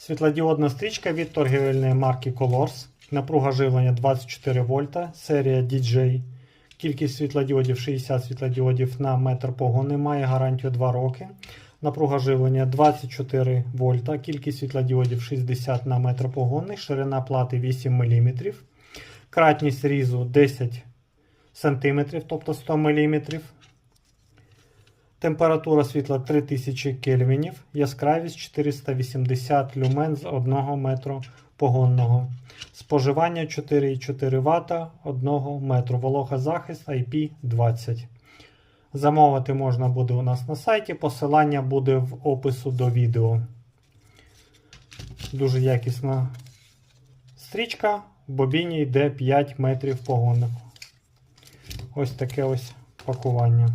Світлодіодна стрічка від торгівельної марки Colors. Напруга живлення 24 вольта, серія DJ. Кількість світлодіодів 60 світлодіодів на метр погони має гарантію 2 роки. Напруга живлення 24 вольта, кількість світлодіодів 60 на метр погонний, ширина плати 8 мм, кратність різу 10 см, тобто 100 мм. Температура світла 3000 кельвінів, яскравість 480 люмен з 1 метру погонного. Споживання 4,4 Вт 1 метру. Вологозахист IP20. Замовити можна буде у нас на сайті. Посилання буде в опису до відео. Дуже якісна стрічка. В бобіні йде 5 метрів погоннику. Ось таке ось пакування.